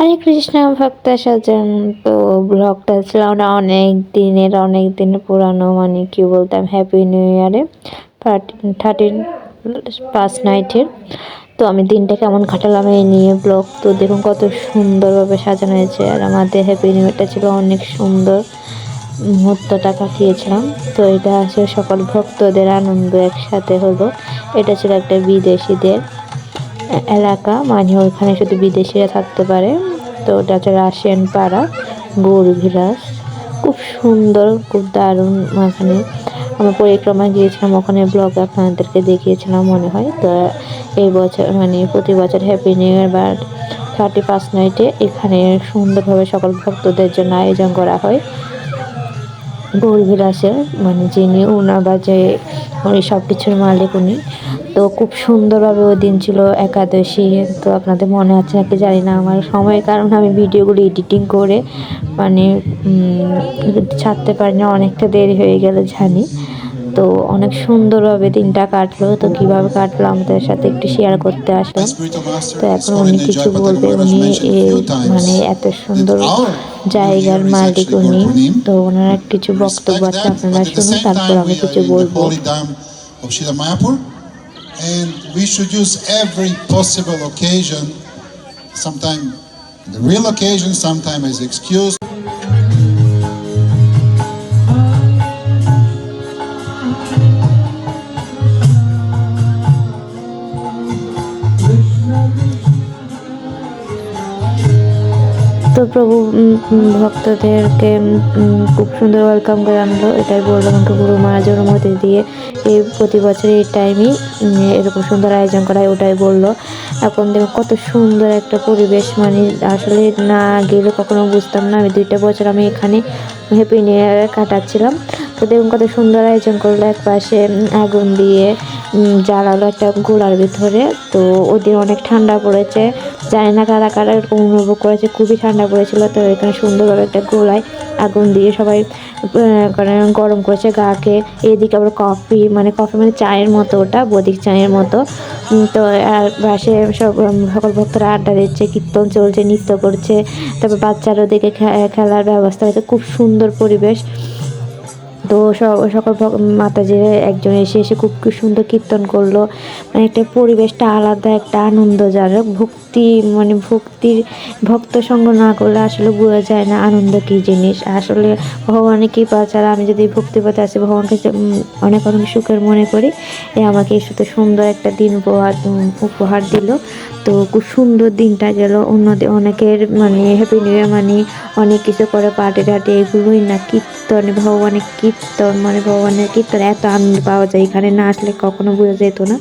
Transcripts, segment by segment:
হরে কৃষ্ণ, ভক্ত সজন তো ব্লগটা ছিল না অনেক দিনের, অনেক দিন পুরানো মানে কি বলতাম হ্যাপি নিউ ইয়ারে থার্টিন পাঁচ নাইটের তো আমি দিনটা কেমন কাটালাম এই নিয়ে ব্লগ তো দেখুন কত সুন্দরভাবে সাজানো হয়েছে। আর আমাদের হ্যাপি নিউ ইয়ারটা ছিল অনেক সুন্দর মুহূর্তটা কাটিয়েছিলাম। তো এটা আছে সকল ভক্তদের আনন্দ একসাথে হলো। এটা ছিল একটা বিদেশিদের এলাকা মানে ওইখানে শুধু বিদেশিরা থাকতে পারে। তো ওটা হচ্ছে রাশিয়ান পাড়া গৌরভিলাস খুব সুন্দর, খুব দারুণ ওখানে। আমরা পরিক্রমায় গিয়েছিলাম, ওখানে ব্লগ আপনাদেরকে দেখিয়েছিলাম, মনে হয়। তো এই বছর মানে প্রতি বছর হ্যাপি নিউ ইয়ার বা থার্টি ফার্স্ট নাইটে এখানে সুন্দরভাবে সকল ভক্তদের জন্য আয়োজন করা হয়। গৌরবিলাসের মানে যিনি ওনার বা যে উনি সব কিছুর মালিক উনি। তো খুব সুন্দরভাবে ওই দিন ছিল একাদশী। তো আপনাদের মনে আছে নাকি? জানি না, আমার সময়ের কারণে আমি ভিডিওগুলো এডিটিং করে মানে ছাড়তে পারি না অনেকটা দেরি হয়ে গেল জানি। তো অনেক সুন্দরভাবে দিনটা কাটলো। তো কীভাবে কাটলো আমাদের সাথে একটু শেয়ার করতে আসলাম। তো এখন উনি কিছু বলবে উনি মানে এত সুন্দর জায়গার মালিক উনি। তো ওনার কিছু বক্তব্য আছে, আপনারা শুনুন, তারপর আমি কিছু বলব। And we should use every possible occasion sometimes the real occasion sometimes as excuse. প্রভু ভক্তদেরকে খুব সুন্দর ওয়েলকাম করে আনলো। এটাই বললাম আমাকে গুরু মহারাজের অনুমতি দিয়ে। এই প্রতি বছর এই টাইমই এরকম সুন্দর আয়োজন করা হয়, ওটাই বলল। এখন দেখো কত সুন্দর একটা পরিবেশ মানে আসলে না গেলে কখনো বুঝতাম না। আমি দুইটা বছর আমি এখানে হ্যাপি ইয়ার কাটাচ্ছিলাম। তো দেখুন কত সুন্দর আয়োজন করল। এক পাশে আগুন দিয়ে জ্বালালো একটা গোলার ভিতরে। তো ওদিন অনেক ঠান্ডা পড়েছে। জানি না কারা কারা এরকম অনুভব করেছে। খুবই ঠান্ডা পড়েছিল। তো এখানে সুন্দরভাবে একটা গোলায় আগুন দিয়ে সবাই গরম করেছে গাকে। এদিকে আবার কফি মানে কফি মানে চায়ের মতো ওটা, বদিক চায়ের মতো। তো আর পাশে সব সকল ভক্তরা আড্ডা দিচ্ছে, কীর্তন চলছে, নৃত্য করছে। তারপর বাচ্চারা ওদিকে খেলার ব্যবস্থা হয়েছে। খুব সুন্দর পরিবেশ। তো সকল মাতাজির একজন এসে এসে খুব সুন্দর কীর্তন করল। মানে একটা পরিবেশটা আলাদা, একটা আনন্দজনক ভক্তি মানে ভক্তির, ভক্ত সঙ্গ না করলে আসলে বোঝা যায় না আনন্দ কী জিনিস। আসলে ভগবানের কৃপা ছাড়া আমি যদি ভক্তিপথে আসি ভগবানকে অনেক অনেক সুখের মনে করি এ আমাকে সাথে সুন্দর একটা দিন উপহার উপহার দিল। তো খুব সুন্দর দিনটা গেল। অন্যদের অনেকের মানে হ্যাপি নিউ ইয়ার মানে অনেক কিছু করে পার্টি টাটি এগুলোই না। কীর্তন ভগবানের কীর্তন মানে ভগবানের কীর্তন এত আনন্দ পাওয়া যায়, এখানে না আসলে কখনো বোঝা যেত না।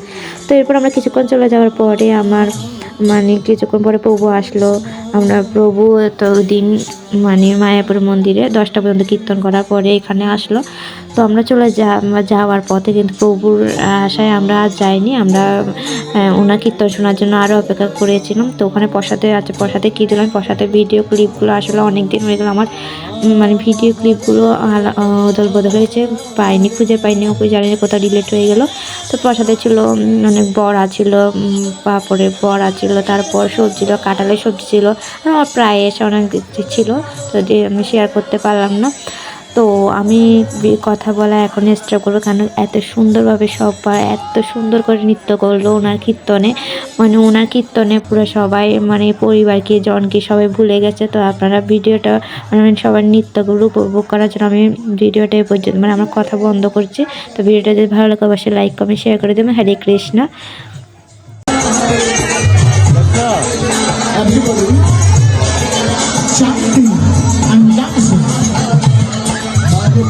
তো এরপর আমরা কিছুক্ষণ চলে যাওয়ার পরে আমার মানে কিছুক্ষণ পরে প্রভু আসলো। আমরা প্রভু তো দিন মানে মায়াপুর মন্দিরে দশটা পর্যন্ত কীর্তন করার পরে এখানে আসলো। তো আমরা চলে যা যাওয়ার পথে কিন্তু প্রভুর আশায় আমরা আর যাইনি। আমরা ওনার কীর্তন শোনার জন্য আরও অপেক্ষা করেছিলাম। তো ওখানে প্রসাদে আছে, প্রসাদে কী দিলাম? প্রসাদে ভিডিও ক্লিপগুলো আসলে অনেক দিন হয়ে গেলো আমার। মানে ভিডিও ক্লিপগুলো অদল বদল হয়েছে, পাইনি, খুঁজে পাইনি ওকে জানি কোথাও ডিলেট হয়ে গেলো। তো প্রসাদে ছিল অনেক বড়া ছিল পাপড়ে বড়া ছিল তারপর সবজি ছিল, কাঁঠালের সবজি ছিল প্রায় এসে অনেক ছিল, তো আমি শেয়ার করতে পারলাম না। তো আমি কথা বলা এখন স্টার্ট করব, কারণ এত সুন্দরভাবে সবাই এত সুন্দর করে নৃত্য করল ওনার কীর্তনে। মানে ওনার কীর্তনে পুরো সবাই মানে পরিবারকে, জনকে সবাই ভুলে গেছে। তো আপনারা ভিডিওটা মানে সবার নৃত্যগুলো উপভোগ করার জন্য আমি ভিডিওটা পর্যন্ত মানে আমার কথা বন্ধ করছি। তো ভিডিওটা যদি ভালো লাগে, অবশ্যই লাইক কমেন্ট শেয়ার করে দেবেন। হরে কৃষ্ণ।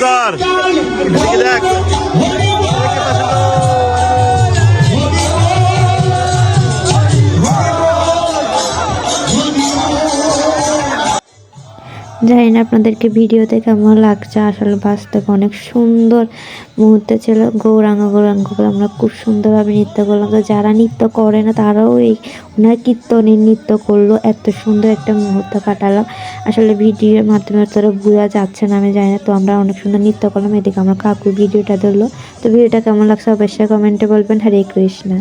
বলে দেখ। জানি না আপনাদেরকে ভিডিওতে কেমন লাগছে। আসলে বাস্তবে অনেক সুন্দর মুহূর্ত ছিল। গৌরাঙ্গ গৌরাঙ্গ করে আমরা খুব সুন্দরভাবে নৃত্য করলাম। তো যারা নৃত্য করে না, তারাও এই ওনার কীর্তনের নৃত্য করল। এত সুন্দর একটা মুহূর্ত কাটালাম। আসলে ভিডিওর মাধ্যমে তোরা বোঝা যাচ্ছে না, আমি জানি না। তো আমরা অনেক সুন্দর নৃত্য করলাম। এদিকে আমার কাকু ভিডিওটা ধরলো। তো ভিডিওটা কেমন লাগছে অবশ্যই কমেন্টে বলবেন। হরে কৃষ্ণা।